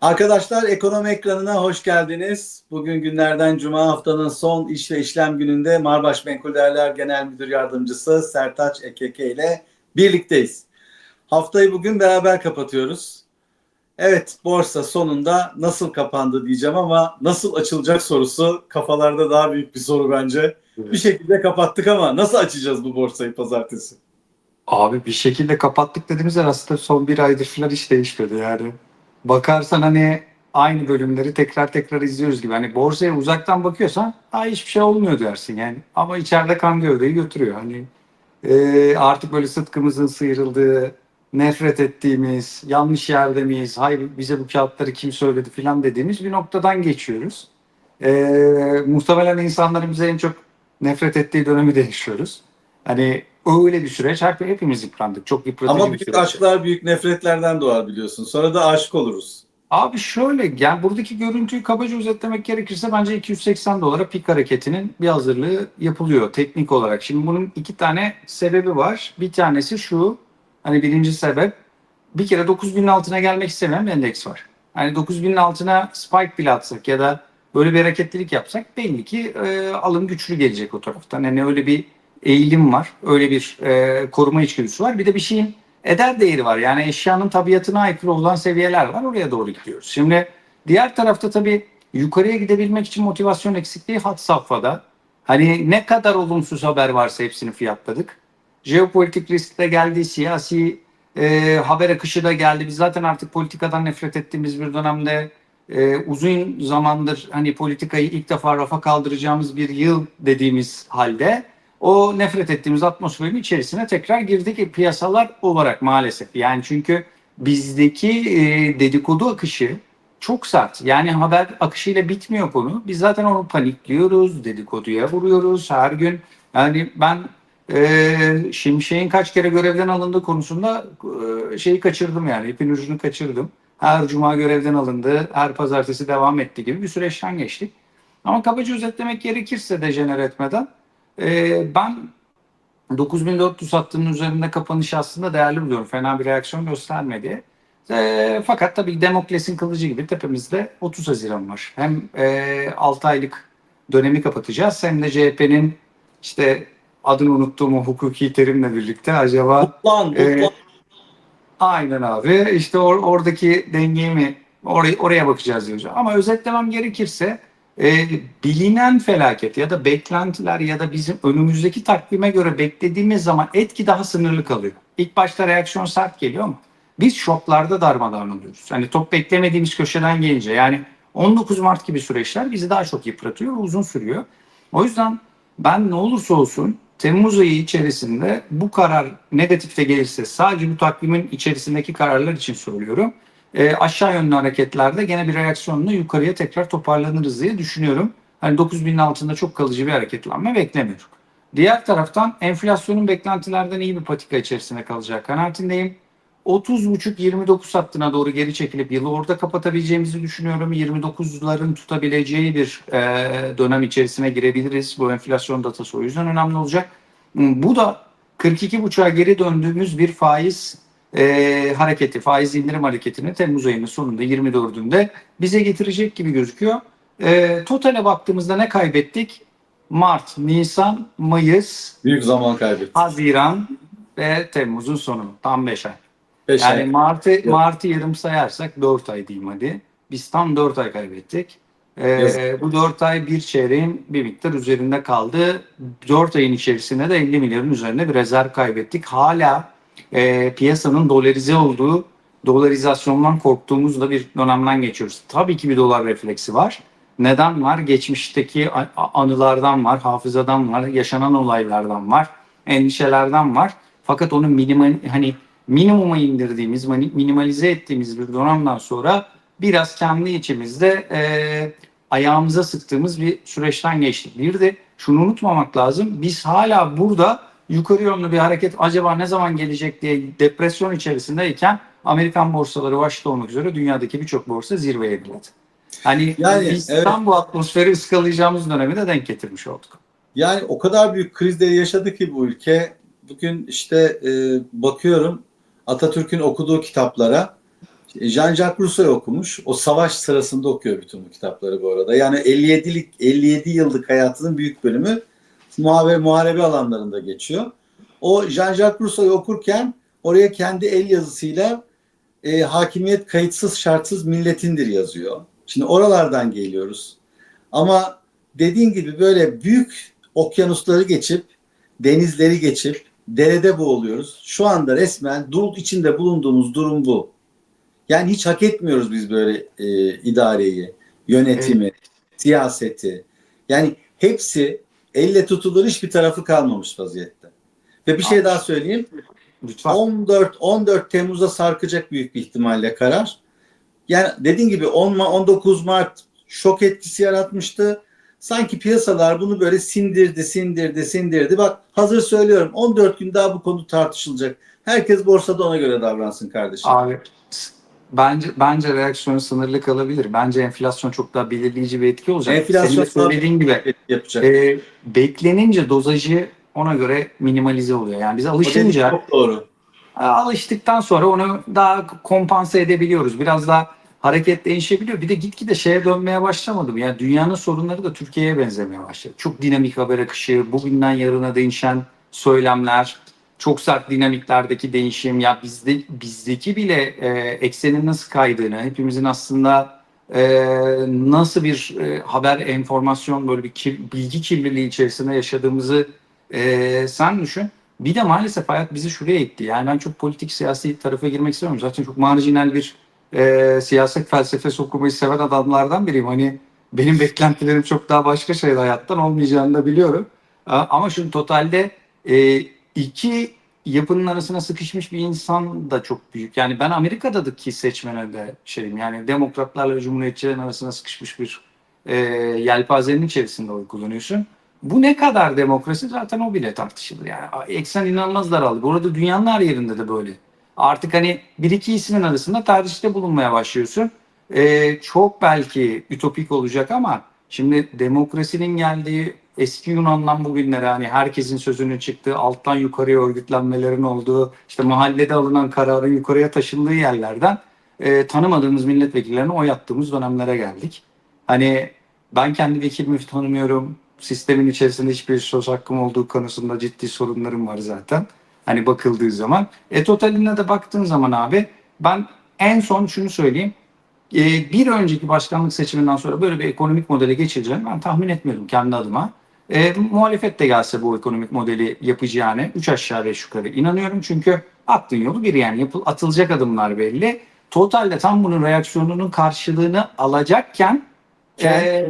Arkadaşlar ekonomi ekranına hoş geldiniz. Bugün günlerden cuma haftanın son iş ve işlem gününde Marbaş Menkul Değerler Genel Müdür Yardımcısı Sertaç Ekeke ile birlikteyiz. Haftayı bugün beraber kapatıyoruz. Evet borsa sonunda nasıl kapandı diyeceğim ama nasıl açılacak sorusu kafalarda daha büyük bir soru bence. Bir şekilde kapattık ama nasıl açacağız bu borsayı pazartesi? Abi bir şekilde kapattık dediğimiz yer aslında son bir aydır falan hiç değişmedi yani. Bakarsan hani aynı bölümleri tekrar tekrar izliyoruz gibi. Hani borsaya uzaktan bakıyorsan ha hiçbir şey olmuyor dersin yani. Ama içeride kan gövdeyi götürüyor. Hani e, artık böyle sıtkımızın sıyrıldığı, nefret ettiğimiz, yanlış yerde miyiz, hayır bize bu kağıtları kim söyledi falan dediğimiz bir noktadan geçiyoruz. E, muhtemelen insanların bize en çok nefret ettiği dönemi de yaşıyoruz. Hani öyle bir süreç hep, hepimiz yıprandık. Çok yıpratıcı Ama bir büyük süreç. aşklar büyük nefretlerden doğar biliyorsun. Sonra da aşık oluruz. Abi şöyle yani buradaki görüntüyü kabaca özetlemek gerekirse bence 280 dolara pik hareketinin bir hazırlığı yapılıyor teknik olarak. Şimdi bunun iki tane sebebi var. Bir tanesi şu hani birinci sebep bir kere 9000'in altına gelmek istemeyen bir endeks var. Hani 9000'in altına spike bile atsak ya da böyle bir hareketlilik yapsak belli ki e, alım güçlü gelecek o taraftan. Yani öyle bir eğilim var. Öyle bir e, koruma içgüdüsü var. Bir de bir şeyin eder değeri var. Yani eşyanın tabiatına aykırı olan seviyeler var. Oraya doğru gidiyoruz. Şimdi diğer tarafta tabii yukarıya gidebilmek için motivasyon eksikliği hat safhada. Hani ne kadar olumsuz haber varsa hepsini fiyatladık. Jeopolitik risk de geldi, siyasi e, haber akışı da geldi. Biz zaten artık politikadan nefret ettiğimiz bir dönemde e, uzun zamandır hani politikayı ilk defa rafa kaldıracağımız bir yıl dediğimiz halde o nefret ettiğimiz atmosferin içerisine tekrar girdik piyasalar olarak maalesef. Yani çünkü bizdeki e, dedikodu akışı çok sert. Yani haber akışıyla bitmiyor konu. Biz zaten onu panikliyoruz, dedikoduya vuruyoruz her gün. Yani ben e, Şimşek'in kaç kere görevden alındığı konusunda e, şeyi kaçırdım yani ipin ucunu kaçırdım. Her cuma görevden alındı, her pazartesi devam etti gibi bir süreçten geçtik. Ama kabaca özetlemek gerekirse dejener etmeden ee, ben 9400 hattının üzerinde kapanış aslında değerli buluyorum. Fena bir reaksiyon göstermedi. Ee, fakat tabii Demokles'in kılıcı gibi tepemizde 30 Haziran var. Hem e, 6 aylık dönemi kapatacağız hem de CHP'nin işte adını unuttuğum o hukuki terimle birlikte acaba Mutlan, Ee, mutlan. Aynen abi. İşte or- oradaki dengeyi mi oraya, oraya bakacağız diyoruz. Ama özetlemem gerekirse e, bilinen felaket ya da beklentiler ya da bizim önümüzdeki takvime göre beklediğimiz zaman etki daha sınırlı kalıyor. İlk başta reaksiyon sert geliyor ama biz şoklarda darmadağın oluyoruz. Hani top beklemediğimiz köşeden gelince yani 19 Mart gibi süreçler bizi daha çok yıpratıyor ve uzun sürüyor. O yüzden ben ne olursa olsun Temmuz ayı içerisinde bu karar negatifte gelirse sadece bu takvimin içerisindeki kararlar için söylüyorum. E, aşağı yönlü hareketlerde gene bir reaksiyonla yukarıya tekrar toparlanırız diye düşünüyorum. Hani 9000'in altında çok kalıcı bir hareketlenme beklemiyorum. Diğer taraftan enflasyonun beklentilerden iyi bir patika içerisinde kalacak kanaatindeyim. 30.5-29 hattına doğru geri çekilip yılı orada kapatabileceğimizi düşünüyorum. 29'ların tutabileceği bir e, dönem içerisine girebiliriz. Bu enflasyon datası o yüzden önemli olacak. Bu da 42.5'a geri döndüğümüz bir faiz e, hareketi, faiz indirim hareketini Temmuz ayının sonunda 24'ünde bize getirecek gibi gözüküyor. E, totale baktığımızda ne kaybettik? Mart, Nisan, Mayıs, Büyük zaman kaybettik. Haziran ve Temmuz'un sonu. Tam 5 ay. Beş Yani ay. Mart'ı Mart'ı yarım sayarsak 4 ay diyeyim hadi. Biz tam 4 ay kaybettik. Ee, Yazık. bu 4 ay bir çeyreğin bir miktar üzerinde kaldı. 4 ayın içerisinde de 50 milyarın üzerinde bir rezerv kaybettik. Hala e, piyasanın dolarize olduğu, dolarizasyondan korktuğumuz da bir dönemden geçiyoruz. Tabii ki bir dolar refleksi var. Neden var? Geçmişteki anılardan var, hafızadan var, yaşanan olaylardan var, endişelerden var. Fakat onu minimal hani minimuma indirdiğimiz, minimalize ettiğimiz bir dönemden sonra biraz kendi içimizde e, ayağımıza sıktığımız bir süreçten geçtik. Bir de şunu unutmamak lazım. Biz hala burada yukarı yönlü bir hareket acaba ne zaman gelecek diye depresyon içerisindeyken Amerikan borsaları başta olmak üzere dünyadaki birçok borsa zirveye bildi. Hani Yani, biz evet. tam bu atmosferi ıskalayacağımız dönemi de denk getirmiş olduk. Yani o kadar büyük krizleri yaşadı ki bu ülke. Bugün işte e, bakıyorum Atatürk'ün okuduğu kitaplara. Jean-Jacques Rousseau okumuş. O savaş sırasında okuyor bütün bu kitapları bu arada. Yani 57'lik 57 yıllık hayatının büyük bölümü muharebe, muharebe alanlarında geçiyor. O Jean-Jacques Rousseau'yu okurken oraya kendi el yazısıyla e, hakimiyet kayıtsız şartsız milletindir yazıyor. Şimdi oralardan geliyoruz. Ama dediğin gibi böyle büyük okyanusları geçip, denizleri geçip, derede boğuluyoruz. Şu anda resmen dul içinde bulunduğumuz durum bu. Yani hiç hak etmiyoruz biz böyle e, idareyi, yönetimi, siyaseti. Yani hepsi elle tutulur hiçbir tarafı kalmamış vaziyette. Ve bir şey daha söyleyeyim. Lütfen. 14 14 Temmuz'a sarkacak büyük bir ihtimalle karar. Yani dediğin gibi 10 Ma- 19 Mart şok etkisi yaratmıştı. Sanki piyasalar bunu böyle sindirdi, sindirdi, sindirdi. Bak hazır söylüyorum 14 gün daha bu konu tartışılacak. Herkes borsada ona göre davransın kardeşim. Abi bence bence reaksiyon sınırlı kalabilir. Bence enflasyon çok daha belirleyici bir etki olacak. Enflasyon Senin de söylediğin gibi yapacak. e, beklenince dozajı ona göre minimalize oluyor. Yani biz alışınca çok doğru. alıştıktan sonra onu daha kompanse edebiliyoruz. Biraz daha hareket değişebiliyor. Bir de gitgide şeye dönmeye başlamadım. Yani dünyanın sorunları da Türkiye'ye benzemeye başladı. Çok dinamik haber akışı, bugünden yarına değişen söylemler, çok sert dinamiklerdeki değişim. Ya bizde bizdeki bile e, eksenin nasıl kaydığını, hepimizin aslında e, nasıl bir e, haber, enformasyon böyle bir kir- bilgi kirliliği içerisinde yaşadığımızı e, sen düşün. Bir de maalesef hayat bizi şuraya itti. Yani ben çok politik siyasi tarafa girmek istemiyorum. Zaten çok marjinal bir e, siyaset felsefesi okumayı seven adamlardan biriyim. Hani benim beklentilerim çok daha başka şeyler hayattan olmayacağını da biliyorum. Ama şu totalde e, iki yapının arasına sıkışmış bir insan da çok büyük. Yani ben Amerika'daki seçmene de şeyim yani demokratlarla cumhuriyetçilerin arasına sıkışmış bir e, yelpazenin içerisinde oy kullanıyorsun. Bu ne kadar demokrasi zaten o bile tartışılır. Yani eksen inanılmaz daraldı. Bu arada dünyanın her yerinde de böyle. Artık hani bir iki ismin arasında tercihte bulunmaya başlıyorsun. Ee, çok belki ütopik olacak ama şimdi demokrasinin geldiği eski Yunan'dan bugünlere hani herkesin sözünün çıktığı alttan yukarıya örgütlenmelerin olduğu işte mahallede alınan kararın yukarıya taşındığı yerlerden e, tanımadığımız milletvekillerine oy attığımız dönemlere geldik. Hani ben kendi vekilimi tanımıyorum. Sistemin içerisinde hiçbir söz hakkım olduğu konusunda ciddi sorunlarım var zaten. Hani bakıldığı zaman. E totaline de baktığın zaman abi ben en son şunu söyleyeyim. E, bir önceki başkanlık seçiminden sonra böyle bir ekonomik modele geçileceğini ben tahmin etmiyordum kendi adıma. E, muhalefet de gelse bu ekonomik modeli yapacağını 3 aşağı 5 yukarı inanıyorum. Çünkü attığın yolu bir yani yapıl, atılacak adımlar belli. Totalde tam bunun reaksiyonunun karşılığını alacakken e,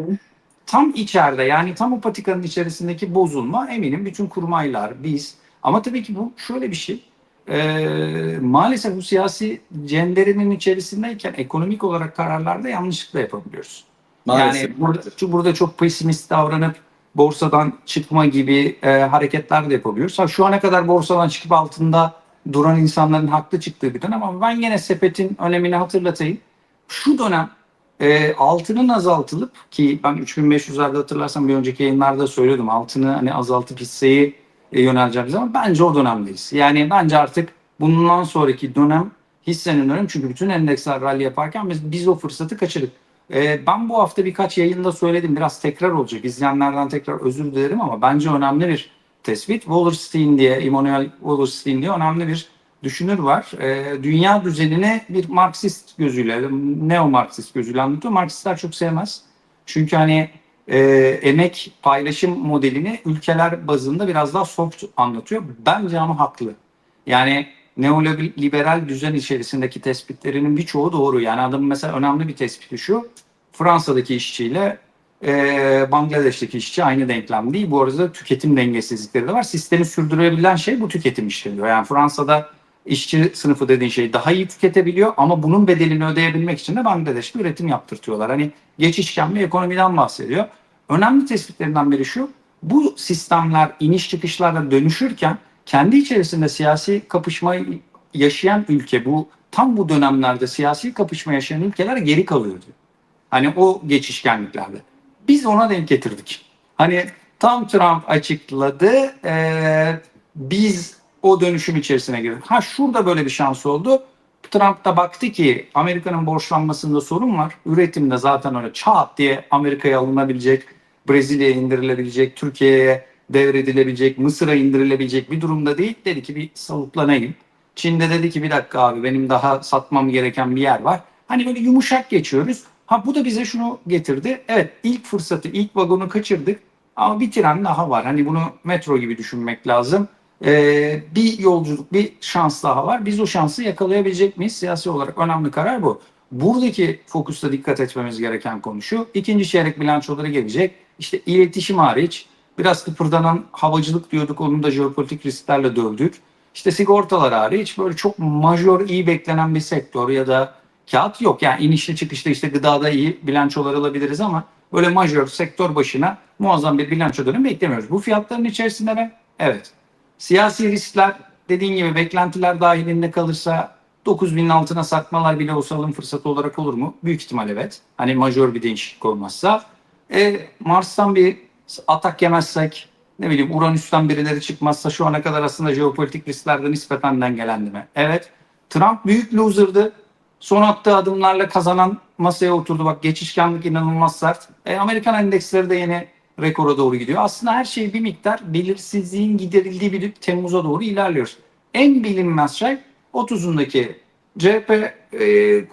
tam içeride yani tam o patikanın içerisindeki bozulma eminim bütün kurmaylar biz ama tabii ki bu şöyle bir şey Ee, maalesef bu siyasi cenderinin içerisindeyken ekonomik olarak kararlarda yanlışlıkla yapabiliyoruz. Maalesef. Yani burada, burada çok pesimist davranıp borsadan çıkma gibi e, hareketler de yapabiliyoruz. Şu ana kadar borsadan çıkıp altında duran insanların haklı çıktığı bir dönem ama ben yine sepetin önemini hatırlatayım. Şu dönem e, altının azaltılıp ki ben 3500'lerde hatırlarsam bir önceki yayınlarda söylüyordum altını hani azaltıp hisseyi e, yöneleceğimiz ama bence o dönemdeyiz. Yani bence artık bundan sonraki dönem hissenin önemi çünkü bütün endeksler rally yaparken biz, biz o fırsatı kaçırdık. E, ben bu hafta birkaç yayında söyledim biraz tekrar olacak izleyenlerden tekrar özür dilerim ama bence önemli bir tespit. Wallerstein diye, Immanuel Wallerstein diye önemli bir düşünür var. E, dünya düzenine bir Marksist gözüyle, neo-Marksist gözüyle anlatıyor. Marksistler çok sevmez. Çünkü hani e, emek paylaşım modelini ülkeler bazında biraz daha soft anlatıyor. Bence ama haklı. Yani neoliberal düzen içerisindeki tespitlerinin birçoğu doğru. Yani adamın mesela önemli bir tespiti şu. Fransa'daki işçiyle e, Bangladeş'teki işçi aynı denklem değil. Bu arada tüketim dengesizlikleri de var. Sistemi sürdürebilen şey bu tüketim işleniyor. Yani Fransa'da işçi sınıfı dediğin şeyi daha iyi tüketebiliyor ama bunun bedelini ödeyebilmek için de Bangladeş'te üretim yaptırtıyorlar. Hani geçişken bir ekonomiden bahsediyor. Önemli tespitlerinden biri şu. Bu sistemler iniş çıkışlarla dönüşürken kendi içerisinde siyasi kapışmayı yaşayan ülke bu tam bu dönemlerde siyasi kapışma yaşayan ülkeler geri kalıyor diyor. Hani o geçişkenliklerde. Biz ona denk getirdik. Hani tam Trump açıkladı. eee, biz o dönüşüm içerisine girdik. Ha şurada böyle bir şans oldu. Trump da baktı ki Amerika'nın borçlanmasında sorun var. Üretimde zaten öyle çat diye Amerika'ya alınabilecek, Brezilya'ya indirilebilecek, Türkiye'ye devredilebilecek, Mısır'a indirilebilecek bir durumda değil. Dedi ki bir savuklanayım. Çin'de dedi ki bir dakika abi benim daha satmam gereken bir yer var. Hani böyle yumuşak geçiyoruz. Ha bu da bize şunu getirdi. Evet ilk fırsatı, ilk vagonu kaçırdık. Ama bir tren daha var. Hani bunu metro gibi düşünmek lazım. Ee, bir yolculuk, bir şans daha var. Biz o şansı yakalayabilecek miyiz? Siyasi olarak önemli karar bu. Buradaki fokusta dikkat etmemiz gereken konu şu. İkinci çeyrek bilançoları gelecek. İşte iletişim hariç biraz kıpırdanan havacılık diyorduk. Onu da jeopolitik risklerle dövdük. İşte sigortalar hariç böyle çok majör iyi beklenen bir sektör ya da kağıt yok. Yani inişli çıkışlı işte gıdada iyi bilançolar alabiliriz ama böyle majör sektör başına muazzam bir bilanço dönemi beklemiyoruz. Bu fiyatların içerisinde mi? Evet. Siyasi riskler dediğin gibi beklentiler dahilinde kalırsa 9000'in altına sarkmalar bile olsa alım fırsatı olarak olur mu? Büyük ihtimal evet. Hani majör bir değişiklik olmazsa. E, Mars'tan bir atak yemezsek ne bileyim Uranüs'ten birileri çıkmazsa şu ana kadar aslında jeopolitik risklerden nispeten dengelendi mi? Evet. Trump büyük loser'dı. Son attığı adımlarla kazanan masaya oturdu. Bak geçişkenlik inanılmaz sert. E, Amerikan endeksleri de yeni rekora doğru gidiyor. Aslında her şey bir miktar belirsizliğin giderildiği bir Temmuz'a doğru ilerliyoruz. En bilinmez şey 30'undaki CHP e,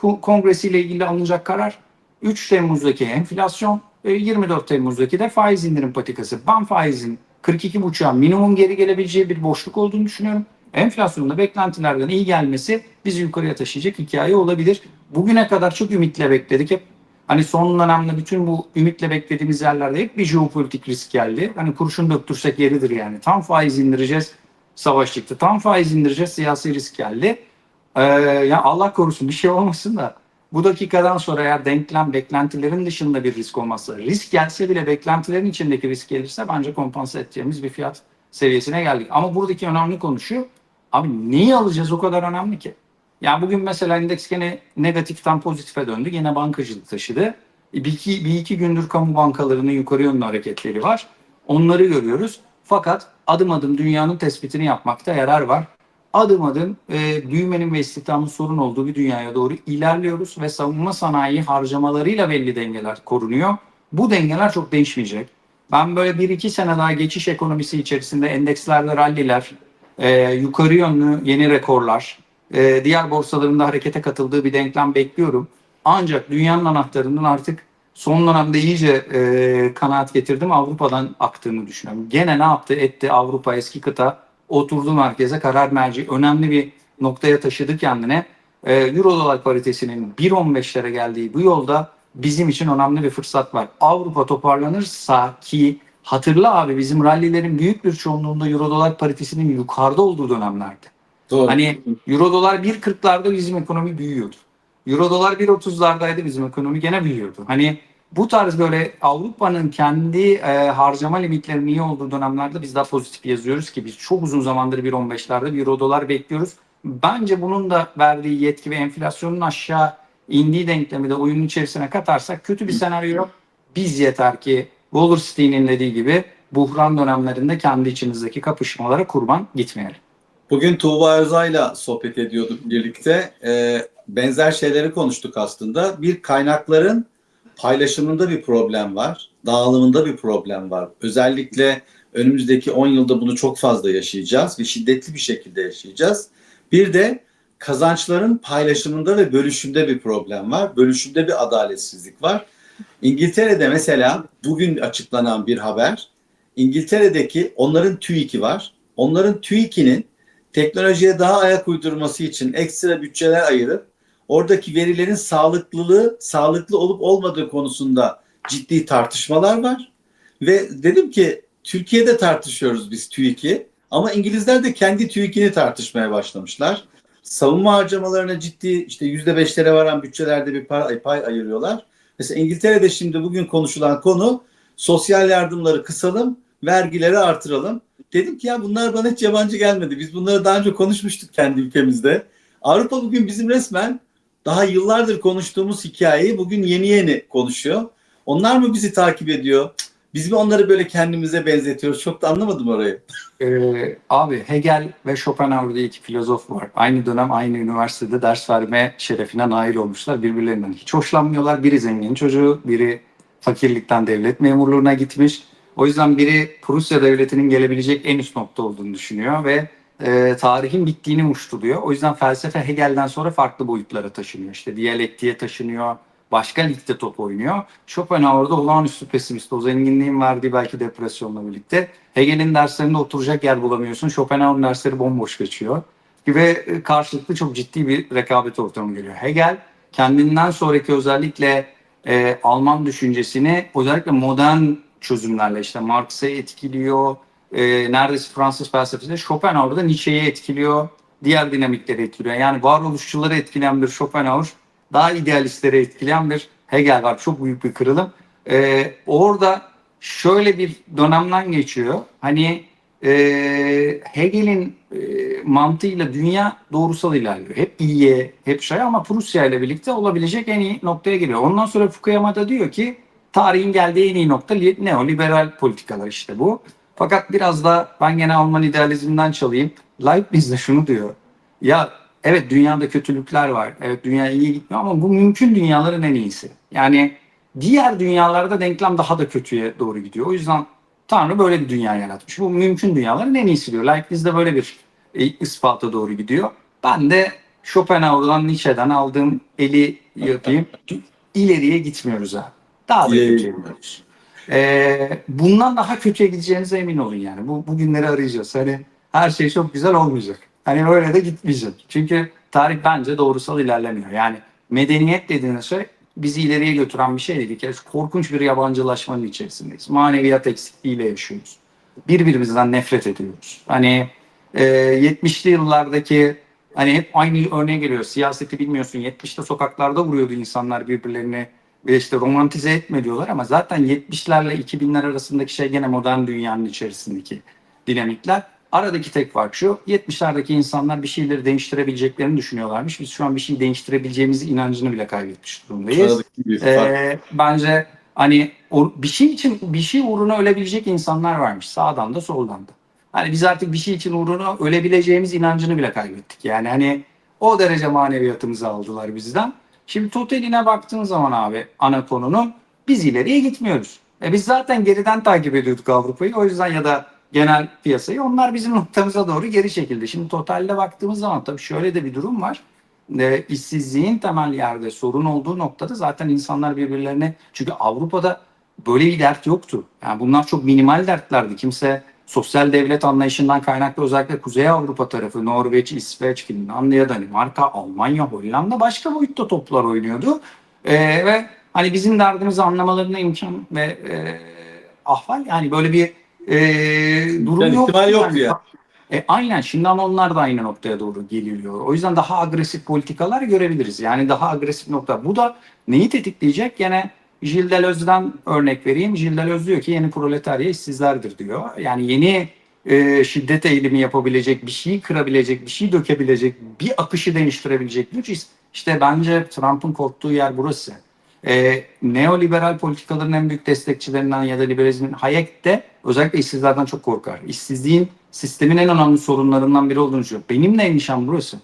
ko- kongresiyle ilgili alınacak karar. 3 Temmuz'daki enflasyon, 24 Temmuz'daki de faiz indirim patikası. Ben faizin 42,5'a minimum geri gelebileceği bir boşluk olduğunu düşünüyorum. Enflasyonda beklentilerden iyi gelmesi bizi yukarıya taşıyacak hikaye olabilir. Bugüne kadar çok ümitle bekledik. Hep hani son dönemde bütün bu ümitle beklediğimiz yerlerde hep bir jeopolitik risk geldi. Hani kurşun döktürsek yeridir yani. Tam faiz indireceğiz, savaş çıktı. Tam faiz indireceğiz, siyasi risk geldi. Ee, ya Allah korusun bir şey olmasın da bu dakikadan sonra eğer denklem beklentilerin dışında bir risk olmazsa, risk gelse bile beklentilerin içindeki risk gelirse bence kompanse edeceğimiz bir fiyat seviyesine geldik. Ama buradaki önemli konu şu, abi neyi alacağız o kadar önemli ki? Yani bugün mesela endeks gene negatiften pozitife döndü. Yine bankacılık taşıdı. E, Bir iki, bir iki gündür kamu bankalarının yukarı yönlü hareketleri var. Onları görüyoruz. Fakat adım adım dünyanın tespitini yapmakta yarar var. Adım adım e, büyümenin ve istihdamın sorun olduğu bir dünyaya doğru ilerliyoruz ve savunma sanayi harcamalarıyla belli dengeler korunuyor. Bu dengeler çok değişmeyecek. Ben böyle bir iki sene daha geçiş ekonomisi içerisinde endekslerde ralliler, e, yukarı yönlü yeni rekorlar, e, diğer borsalarında harekete katıldığı bir denklem bekliyorum. Ancak dünyanın anahtarının artık son dönemde iyice e, kanaat getirdim Avrupa'dan aktığını düşünüyorum. Gene ne yaptı etti Avrupa eski kıta oturdu merkeze karar merci önemli bir noktaya taşıdı kendine. E, Euro dolar paritesinin 1.15'lere geldiği bu yolda bizim için önemli bir fırsat var. Avrupa toparlanırsa ki hatırla abi bizim rallilerin büyük bir çoğunluğunda Euro dolar paritesinin yukarıda olduğu dönemlerdi. Doğru. Hani Euro dolar 1.40'larda bizim ekonomi büyüyordu. Euro dolar 1.30'lardaydı bizim ekonomi gene büyüyordu. Hani bu tarz böyle Avrupa'nın kendi e, harcama limitlerinin iyi olduğu dönemlerde biz daha pozitif yazıyoruz ki biz çok uzun zamandır 1.15'lerde bir Euro dolar bekliyoruz. Bence bunun da verdiği yetki ve enflasyonun aşağı indiği denklemi de oyunun içerisine katarsak kötü bir senaryo yok. Biz yeter ki Wallerstein'in dediği gibi buhran dönemlerinde kendi içimizdeki kapışmalara kurban gitmeyelim. Bugün Tuğba Özay'la sohbet ediyorduk birlikte. Ee, benzer şeyleri konuştuk aslında. Bir kaynakların paylaşımında bir problem var. Dağılımında bir problem var. Özellikle önümüzdeki 10 yılda bunu çok fazla yaşayacağız ve şiddetli bir şekilde yaşayacağız. Bir de kazançların paylaşımında ve bölüşümde bir problem var. Bölüşümde bir adaletsizlik var. İngiltere'de mesela bugün açıklanan bir haber. İngiltere'deki onların TÜİK'i var. Onların TÜİK'inin teknolojiye daha ayak uydurması için ekstra bütçeler ayırıp oradaki verilerin sağlıklılığı, sağlıklı olup olmadığı konusunda ciddi tartışmalar var. Ve dedim ki Türkiye'de tartışıyoruz biz TÜİK'i ama İngilizler de kendi TÜİK'ini tartışmaya başlamışlar. Savunma harcamalarına ciddi işte yüzde beşlere varan bütçelerde bir pay, pay ayırıyorlar. Mesela İngiltere'de şimdi bugün konuşulan konu sosyal yardımları kısalım, vergileri artıralım. Dedim ki ya bunlar bana hiç yabancı gelmedi. Biz bunları daha önce konuşmuştuk kendi ülkemizde. Avrupa bugün bizim resmen daha yıllardır konuştuğumuz hikayeyi bugün yeni yeni konuşuyor. Onlar mı bizi takip ediyor? Biz mi onları böyle kendimize benzetiyoruz? Çok da anlamadım orayı. Ee, abi Hegel ve Schopenhauer diye iki filozof var. Aynı dönem aynı üniversitede ders verme şerefine nail olmuşlar. Birbirlerinden hiç hoşlanmıyorlar. Biri zengin çocuğu, biri fakirlikten devlet memurluğuna gitmiş. O yüzden biri Prusya devletinin gelebilecek en üst nokta olduğunu düşünüyor ve e, tarihin bittiğini muştuluyor. O yüzden felsefe Hegel'den sonra farklı boyutlara taşınıyor. İşte diyalektiğe taşınıyor, başka ligde top oynuyor. Schopenhauer'da olağanüstü pesimist. O zenginliğin verdiği belki depresyonla birlikte. Hegel'in derslerinde oturacak yer bulamıyorsun. Schopenhauer'ın dersleri bomboş geçiyor. Ve karşılıklı çok ciddi bir rekabet ortamı geliyor. Hegel kendinden sonraki özellikle e, Alman düşüncesini özellikle modern çözümlerle işte Marx'ı etkiliyor, e, neredeyse Fransız felsefesinde Schopenhauer'da Nietzsche'yi etkiliyor, diğer dinamikleri etkiliyor. Yani varoluşçuları etkileyen bir Schopenhauer, daha idealistleri etkileyen bir Hegel var. Çok büyük bir kırılım. E, orada şöyle bir dönemden geçiyor. Hani e, Hegel'in e, mantığıyla dünya doğrusal ilerliyor. Hep iyiye, hep şey ama Prusya ile birlikte olabilecek en iyi noktaya geliyor. Ondan sonra Fukuyama da diyor ki tarihin geldiği en iyi nokta li- neoliberal politikalar işte bu. Fakat biraz da ben gene Alman idealizmden çalayım. Leibniz de şunu diyor. Ya evet dünyada kötülükler var. Evet dünya iyi gitmiyor ama bu mümkün dünyaların en iyisi. Yani diğer dünyalarda denklem daha da kötüye doğru gidiyor. O yüzden Tanrı böyle bir dünya yaratmış. Bu mümkün dünyaların en iyisi diyor. Leibniz de böyle bir ispata doğru gidiyor. Ben de Schopenhauer'dan, Nietzsche'den aldığım eli yapayım. İleriye gitmiyoruz abi. Daha da kötüye gidiyoruz. Ee, bundan daha kötüye gideceğinize emin olun yani. Bu, bu günleri arayacağız. Hani her şey çok güzel olmayacak. Hani öyle de gitmeyecek. Çünkü tarih bence doğrusal ilerlemiyor. Yani medeniyet dediğiniz şey bizi ileriye götüren bir şey değil. Bir korkunç bir yabancılaşmanın içerisindeyiz. Maneviyat eksikliğiyle yaşıyoruz. Birbirimizden nefret ediyoruz. Hani e, 70'li yıllardaki hani hep aynı örneğe geliyor. Siyaseti bilmiyorsun. 70'te sokaklarda vuruyordu insanlar birbirlerini işte romantize etme diyorlar ama zaten 70'lerle 2000'ler arasındaki şey gene modern dünyanın içerisindeki dinamikler. Aradaki tek fark şu, 70'lerdeki insanlar bir şeyleri değiştirebileceklerini düşünüyorlarmış. Biz şu an bir şey değiştirebileceğimiz inancını bile kaybetmiş durumdayız. Ee, bence hani o, bir şey için bir şey uğruna ölebilecek insanlar varmış sağdan da soldan da. Hani biz artık bir şey için uğruna ölebileceğimiz inancını bile kaybettik. Yani hani o derece maneviyatımızı aldılar bizden. Şimdi totaline baktığın zaman abi ana konunun biz ileriye gitmiyoruz. E biz zaten geriden takip ediyorduk Avrupa'yı. O yüzden ya da genel piyasayı onlar bizim noktamıza doğru geri çekildi. Şimdi totalde baktığımız zaman tabii şöyle de bir durum var e, işsizliğin temel yerde sorun olduğu noktada zaten insanlar birbirlerine çünkü Avrupa'da böyle bir dert yoktu. Yani bunlar çok minimal dertlerdi. Kimse sosyal devlet anlayışından kaynaklı özellikle Kuzey Avrupa tarafı Norveç, İsveç, Finlandiya, Danimarka, Almanya, Hollanda başka boyutta toplar oynuyordu. E, ve hani bizim derdimizi anlamalarına imkan ve e, ahval yani böyle bir e, durum Yani yok. ihtimal yoktu ya. E, aynen şimdi ama onlar da aynı noktaya doğru geliliyor. O yüzden daha agresif politikalar görebiliriz. Yani daha agresif nokta. Bu da neyi tetikleyecek? Gene Gilles Deleuze'den örnek vereyim. Gilles Deleuze diyor ki yeni proletarya işsizlerdir diyor. Yani yeni e, şiddet eğilimi yapabilecek, bir şeyi kırabilecek, bir şeyi dökebilecek, bir akışı değiştirebilecek güç. İşte bence Trump'ın korktuğu yer burası. E, neoliberal politikaların en büyük destekçilerinden ya da liberalizmin Hayek de özellikle işsizlerden çok korkar. İşsizliğin sistemin en önemli sorunlarından biri olduğunu düşünüyorum. Benim de endişem burası.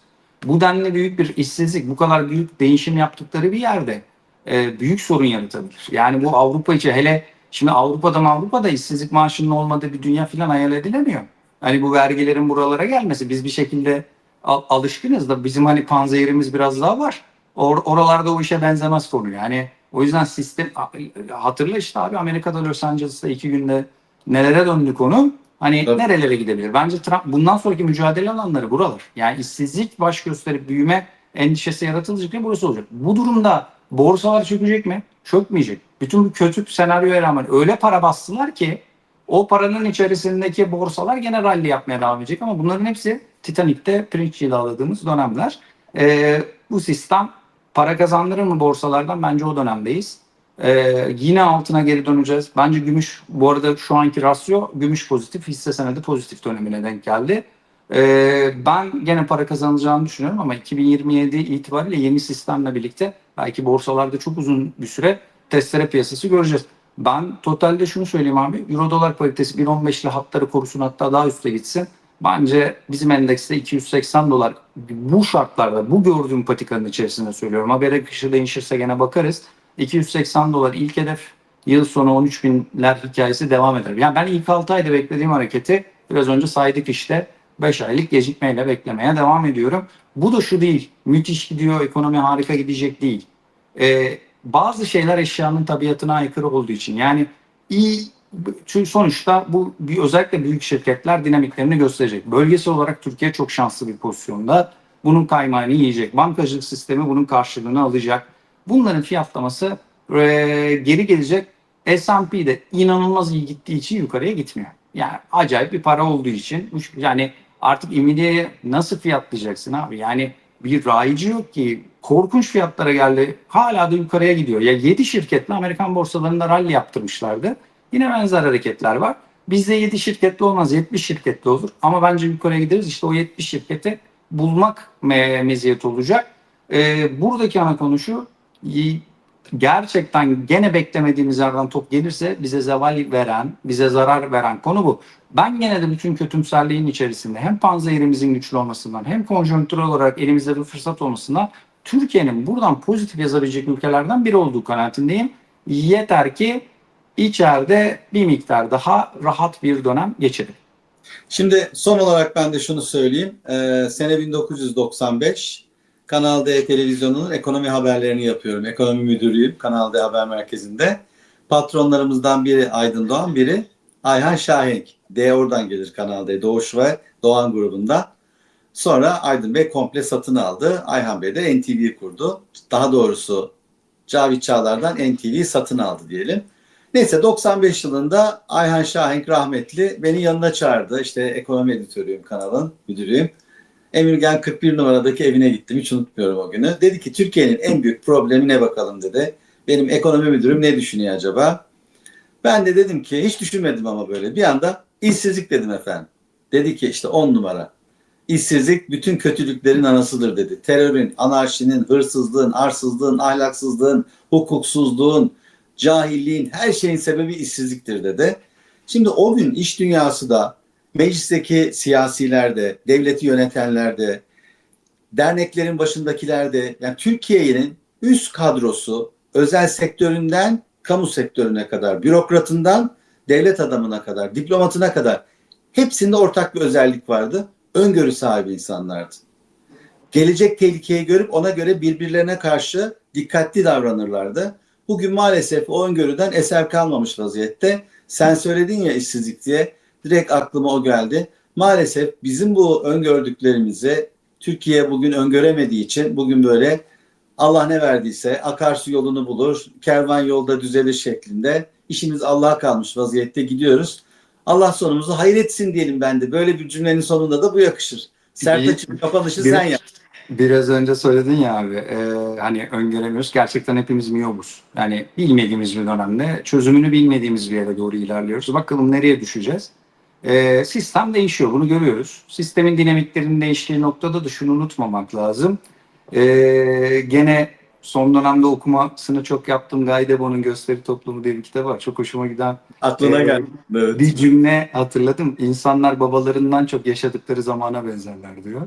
Bu denli büyük bir işsizlik, bu kadar büyük değişim yaptıkları bir yerde e, büyük sorun yaratabilir. Yani bu Avrupa için hele şimdi Avrupa'da Avrupa'da işsizlik maaşının olmadığı bir dünya falan hayal edilemiyor. Hani bu vergilerin buralara gelmesi biz bir şekilde al- alışkınız da bizim hani panzehirimiz biraz daha var. Or- oralarda o işe benzemez konu. Yani o yüzden sistem hatırla işte abi Amerika'da Los Angeles'ta iki günde nelere döndü konu. Hani Tabii. nerelere gidebilir? Bence Trump bundan sonraki mücadele alanları buralar. Yani işsizlik baş gösterip büyüme endişesi yaratılacak burası olacak. Bu durumda borsalar çökecek mi? Çökmeyecek. Bütün bu kötü senaryoya rağmen öyle para bastılar ki o paranın içerisindeki borsalar gene rally yapmaya devam edecek ama bunların hepsi Titanic'te pirinç cilaladığımız dönemler. Ee, bu sistem para kazandırır mı borsalardan? Bence o dönemdeyiz. Ee, yine altına geri döneceğiz. Bence gümüş bu arada şu anki rasyo gümüş pozitif hisse senedi pozitif dönemine denk geldi. Ee, ben gene para kazanacağını düşünüyorum ama 2027 itibariyle yeni sistemle birlikte belki borsalarda çok uzun bir süre testere piyasası göreceğiz. Ben totalde şunu söyleyeyim abi. Euro dolar paritesi 1.15 ile hatları korusun hatta daha üstte gitsin. Bence bizim endekste 280 dolar bu şartlarda bu gördüğüm patikanın içerisinde söylüyorum. Haber akışı değişirse gene bakarız. 280 dolar ilk hedef yıl sonu 13 binler hikayesi devam eder. Yani ben ilk 6 ayda beklediğim hareketi biraz önce saydık işte 5 aylık gecikmeyle beklemeye devam ediyorum. Bu da şu değil. Müthiş gidiyor, ekonomi harika gidecek değil. Ee, bazı şeyler eşyanın tabiatına aykırı olduğu için yani iyi çünkü sonuçta bu özellikle büyük şirketler dinamiklerini gösterecek. Bölgesel olarak Türkiye çok şanslı bir pozisyonda. Bunun kaymağını yiyecek. Bankacılık sistemi bunun karşılığını alacak. Bunların fiyatlaması e, geri gelecek. S&P'de inanılmaz iyi gittiği için yukarıya gitmiyor. Yani acayip bir para olduğu için yani artık Nvidia'yı nasıl fiyatlayacaksın abi? Yani bir rayici yok ki korkunç fiyatlara geldi. Hala da yukarıya gidiyor. Ya 7 şirketle Amerikan borsalarında rally yaptırmışlardı. Yine benzer hareketler var. Bizde 7 şirketli olmaz 70 şirketli olur. Ama bence yukarıya gideriz. İşte o 70 şirketi bulmak me- meziyet olacak. Ee, buradaki ana konu şu. Gerçekten gene beklemediğimiz yerden top gelirse bize zeval veren, bize zarar veren konu bu. Ben gene de bütün kötümserliğin içerisinde hem panzehirimizin güçlü olmasından hem konjonktürel olarak elimizde bir fırsat olmasından Türkiye'nin buradan pozitif yazabilecek ülkelerden biri olduğu kanaatindeyim. Yeter ki içeride bir miktar daha rahat bir dönem geçirin. Şimdi son olarak ben de şunu söyleyeyim. Ee, sene 1995 Kanal D televizyonunun ekonomi haberlerini yapıyorum. Ekonomi müdürüyüm Kanal D Haber Merkezi'nde. Patronlarımızdan biri Aydın Doğan, biri Ayhan Şahenk. D oradan gelir Kanal D, Doğuş ve Doğan grubunda. Sonra Aydın Bey komple satın aldı. Ayhan Bey de NTV kurdu. Daha doğrusu Cavit Çağlar'dan NTV'yi satın aldı diyelim. Neyse 95 yılında Ayhan Şahenk rahmetli beni yanına çağırdı. İşte ekonomi editörüyüm kanalın, müdürüyüm. Emirgen 41 numaradaki evine gittim. Hiç unutmuyorum o günü. Dedi ki Türkiye'nin en büyük problemi ne bakalım dedi. Benim ekonomi müdürüm ne düşünüyor acaba? Ben de dedim ki hiç düşünmedim ama böyle. Bir anda işsizlik dedim efendim. Dedi ki işte 10 numara. İşsizlik bütün kötülüklerin anasıdır dedi. Terörün, anarşinin, hırsızlığın, arsızlığın, ahlaksızlığın, hukuksuzluğun, cahilliğin her şeyin sebebi işsizliktir dedi. Şimdi o gün iş dünyası da meclisteki siyasiler de, devleti yönetenler de, derneklerin başındakiler de, yani Türkiye'nin üst kadrosu özel sektöründen kamu sektörüne kadar, bürokratından devlet adamına kadar, diplomatına kadar hepsinde ortak bir özellik vardı. Öngörü sahibi insanlardı. Gelecek tehlikeyi görüp ona göre birbirlerine karşı dikkatli davranırlardı. Bugün maalesef o öngörüden eser kalmamış vaziyette. Sen söyledin ya işsizlik diye direkt aklıma o geldi. Maalesef bizim bu öngördüklerimizi Türkiye bugün öngöremediği için bugün böyle Allah ne verdiyse akarsu yolunu bulur, kervan yolda düzelir şeklinde işimiz Allah'a kalmış vaziyette gidiyoruz. Allah sonumuzu hayretsin diyelim ben de. Böyle bir cümlenin sonunda da bu yakışır. Sertaç'ın kapanışı Bir- sen yap. Biraz önce söyledin ya abi e, hani öngöremiyoruz. Gerçekten hepimiz miyobuz. Yani bilmediğimiz bir dönemde çözümünü bilmediğimiz bir yere doğru ilerliyoruz. Bakalım nereye düşeceğiz. E, sistem değişiyor bunu görüyoruz. Sistemin dinamiklerinin değiştiği noktada da şunu unutmamak lazım. E, gene son dönemde okumasını çok yaptım. Guy Debon'un Gösteri Toplumu diye bir kitap var. Çok hoşuma giden Aklına Ee, geldi. Evet. bir cümle hatırladım. İnsanlar babalarından çok yaşadıkları zamana benzerler diyor.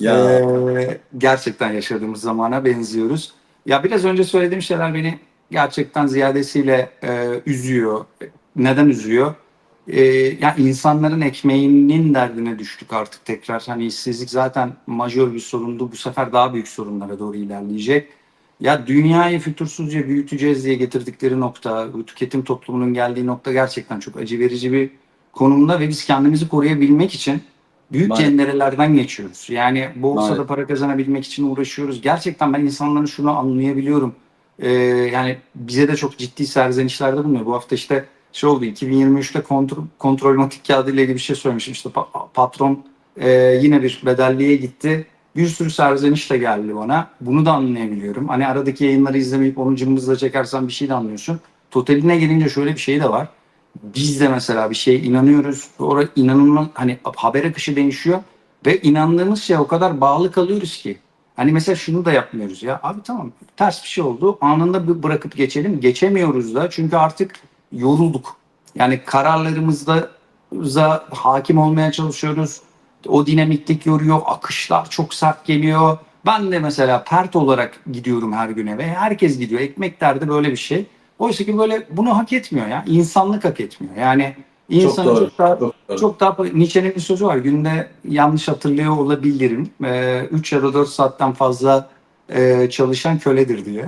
Ya Ee, gerçekten yaşadığımız zamana benziyoruz. Ya biraz önce söylediğim şeyler beni gerçekten ziyadesiyle e, üzüyor. Neden üzüyor? Ee, ya insanların ekmeğinin derdine düştük artık tekrar. Hani işsizlik zaten majör bir sorundu. Bu sefer daha büyük sorunlara doğru ilerleyecek. Ya dünyayı fütursuzca büyüteceğiz diye getirdikleri nokta, bu tüketim toplumunun geldiği nokta gerçekten çok acı verici bir konumda ve biz kendimizi koruyabilmek için büyük Maalesef. cenderelerden geçiyoruz. Yani borsada Maalesef. para kazanabilmek için uğraşıyoruz. Gerçekten ben insanların şunu anlayabiliyorum. Ee, yani bize de çok ciddi serzenişlerde bulunuyor. Bu hafta işte şey oldu 2023'te kontrol, kontrolmatik kağıdı ile ilgili bir şey söylemişim. İşte pa- patron e, yine bir bedelliye gitti. Bir sürü serzeniş de geldi bana. Bunu da anlayabiliyorum. Hani aradaki yayınları izlemeyip onu cımbızla çekersen bir şey de anlıyorsun. Totaline gelince şöyle bir şey de var. Biz de mesela bir şeye inanıyoruz. Sonra inanılmaz hani haber akışı değişiyor ve inandığımız şeye o kadar bağlı kalıyoruz ki. Hani mesela şunu da yapmıyoruz ya. Abi tamam ters bir şey oldu. Anında bırakıp geçelim. Geçemiyoruz da. Çünkü artık yorulduk. Yani kararlarımızda za hakim olmaya çalışıyoruz. O dinamiklik yoruyor, akışlar çok sert geliyor. Ben de mesela pert olarak gidiyorum her güne ve herkes gidiyor. Ekmek derdi böyle bir şey. Oysa ki böyle bunu hak etmiyor ya. İnsanlık hak etmiyor. Yani Çok insanı doğru. çok daha Çok doğru. çok daha Nietzsche'nin bir sözü var. Günde yanlış hatırlıyor olabilirim. 3 ya da 4 saatten fazla e, çalışan köledir diyor.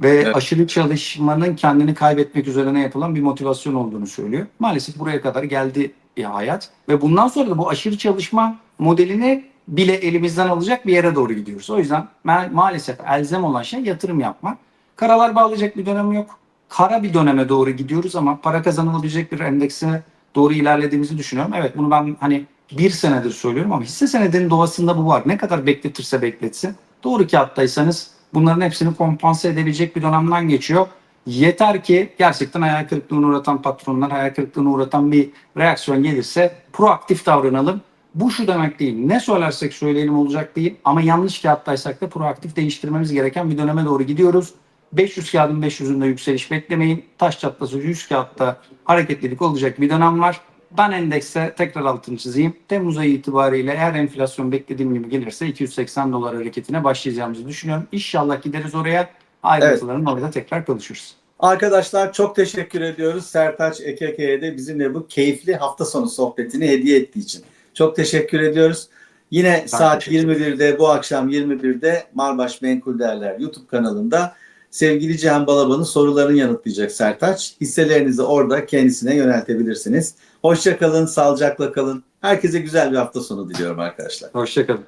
Ve Evet. aşırı çalışmanın kendini kaybetmek üzerine yapılan bir motivasyon olduğunu söylüyor. Maalesef buraya kadar geldi ya hayat. Ve bundan sonra da bu aşırı çalışma modelini bile elimizden alacak bir yere doğru gidiyoruz. O yüzden ma- maalesef elzem olan şey yatırım yapmak. Karalar bağlayacak bir dönem yok. Kara bir döneme doğru gidiyoruz ama para kazanılabilecek bir endeksine doğru ilerlediğimizi düşünüyorum. Evet bunu ben hani bir senedir söylüyorum ama hisse senedinin doğasında bu var. Ne kadar bekletirse bekletsin. Doğru kağıttaysanız bunların hepsini kompanse edebilecek bir dönemden geçiyor. Yeter ki gerçekten hayal kırıklığına uğratan patronlar, hayal kırıklığına uğratan bir reaksiyon gelirse proaktif davranalım. Bu şu demek değil. Ne söylersek söyleyelim olacak değil ama yanlış kağıttaysak da proaktif değiştirmemiz gereken bir döneme doğru gidiyoruz. 500 kağıdın 500'ünde yükseliş beklemeyin. Taş çatlası 100 kağıtta hareketlilik olacak bir dönem var. Ben endekse tekrar altını çizeyim. Temmuz ayı itibariyle eğer enflasyon beklediğim gibi gelirse 280 dolar hareketine başlayacağımızı düşünüyorum. İnşallah gideriz oraya. Ayrıntılarını orada tekrar konuşuruz. Arkadaşlar çok teşekkür ediyoruz. Sertaç EKK'ye de bizimle bu keyifli hafta sonu sohbetini hediye ettiği için. Çok teşekkür ediyoruz. Yine saat teşekkür ederim. 21'de bu akşam 21'de Marbaş Menkul Değerler YouTube kanalında sevgili Cihan Balaban'ın sorularını yanıtlayacak Sertaç. Hisselerinizi orada kendisine yöneltebilirsiniz. Hoşçakalın, sağlıcakla kalın. Herkese güzel bir hafta sonu diliyorum arkadaşlar. Hoşçakalın.